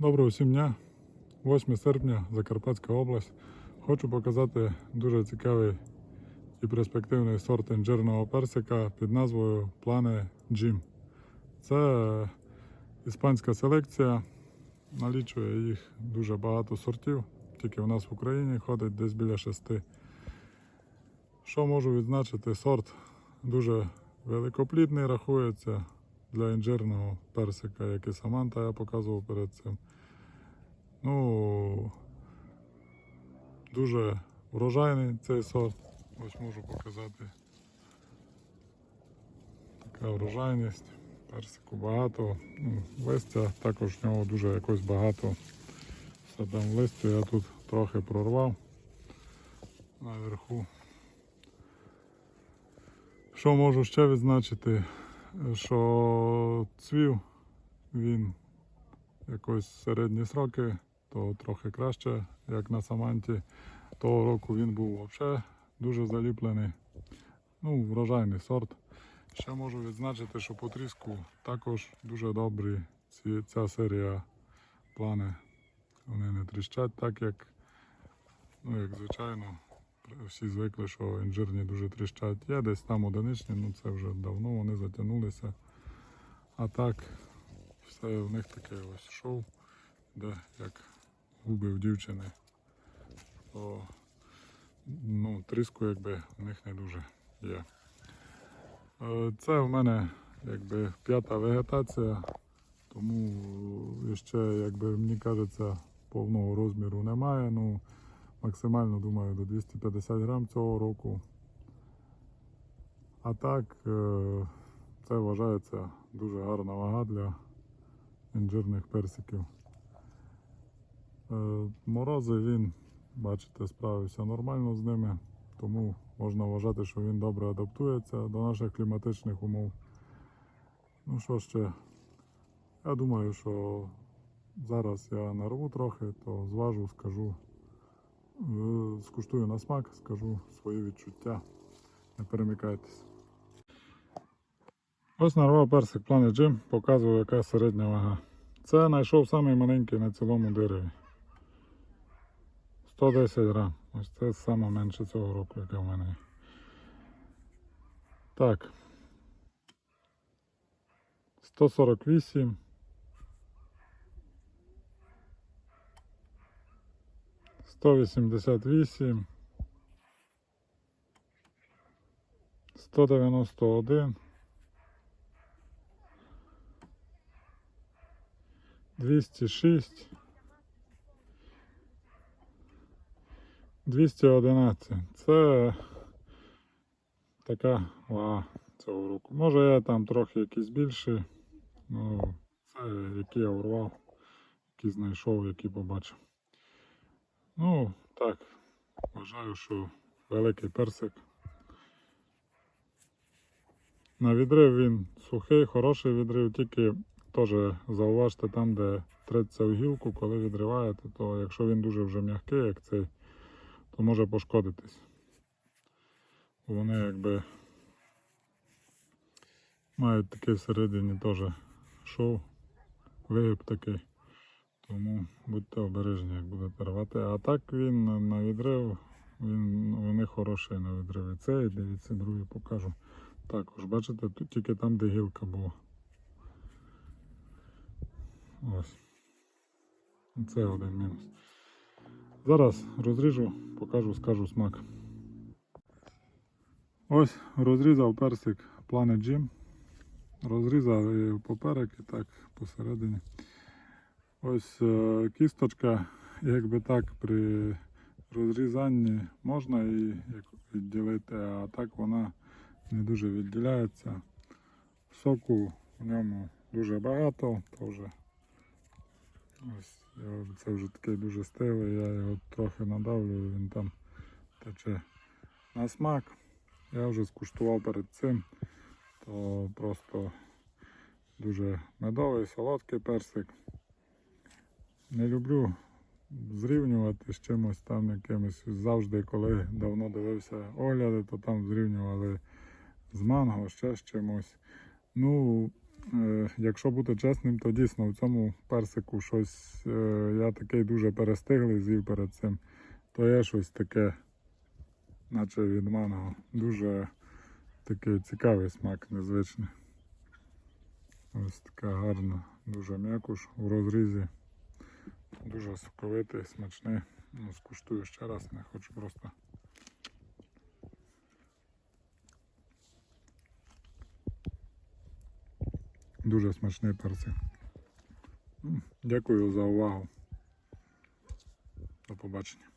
Доброго всім дня. 8 серпня, Закарпатська область. Хочу показати дуже цікавий і перспективний сорт інжирного персика під назвою Plane Jim. Це іспанська селекція. Налічує їх дуже багато сортів. Тільки в нас в Україні ходить десь біля шести. Що можу відзначити? Сорт дуже великоплідний рахується для інжирного персика, як і Саманта я показував перед цим. Ну, дуже врожайний цей сорт. Ось можу показати. Така врожайність. Персику багато. Ну, листя також в нього дуже якось багато. Все там листя я тут трохи прорвав наверху. Що можу ще відзначити? Що цвів він якось середні сроки, то трохи краще, як на Саманті. Того року він був взагалі дуже заліплений. Ну, врожайний сорт. Ще можу відзначити, що по тріску також дуже добрі ці, ця серія плани. Вони не тріщать так, як, ну, як звичайно. Всі звикли, що інжирні дуже тріщать. Є десь там одиничні, ну це вже давно вони затягнулися. А так, все в них таке ось шоу, де як губи в дівчини. То, ну, тріску якби в них не дуже є. Е, Це в мене якби п'ята вегетація, тому ще, якби мені кажеться, повного розміру немає. Ну, максимально думаю до 250 грам цього року. А так, е, це вважається дуже гарна вага для інжирних персиків. Е, Морози він, бачите, справився нормально з ними, тому можна вважати, що він добре адаптується до наших кліматичних умов. Ну що ще, я думаю, що зараз я нарву трохи, то зважу, скажу. Е, Скуштую на смак, скажу свої відчуття. Не перемикайтесь. Ось нарвав персик Planet Jim, показую, яка середня вага. Це знайшов самий маленький на цілому дереві. 110 грам. Ось це саме менше цього року, яке в мене. є. Так. 148. 188, 191, 206, 211. Це така вага цього року. Може я там трохи якісь більші, ну це які я урвав, які знайшов, які побачив. Ну, так, вважаю, що великий персик. На відрив він сухий, хороший відрив, тільки теж зауважте там, де треться в гілку, коли відриваєте, то якщо він дуже вже м'який, як цей, то може пошкодитись. Вони якби мають такий всередині теж шов, вигиб такий. Тому будьте обережні, як будете рвати. А так він на- відрив, він, вони хороші на відрив. І дивіться, другий покажу. Також, бачите, тут тільки там, де гілка була. Ось. Це один мінус. Зараз розріжу, покажу, скажу смак. Ось розрізав персик Planet Jim. Розрізав і поперек і так посередині. Ось е, кісточка, якби так, при розрізанні можна її відділити, а так вона не дуже відділяється. Соку в ньому дуже багато, теж. Ось я- це вже такий дуже стилий, я його трохи надавлю, він там тече на смак. Я вже скуштував перед цим, то просто дуже медовий, солодкий персик. Не люблю зрівнювати з чимось там якимось. Завжди, коли давно дивився огляди, то там зрівнювали з манго, ще з чимось. Ну, Е, Якщо бути чесним, то дійсно в цьому персику щось е, я такий дуже перестиглий з'їв перед цим. То є щось таке, наче від манго. Дуже такий цікавий смак, незвичний. Ось така гарна, дуже м'якуш у розрізі. Дуже соковитий, смачний. Ну, скуштую ще раз, не хочу просто. Дуже смачний персик. Дякую за увагу. До побачення.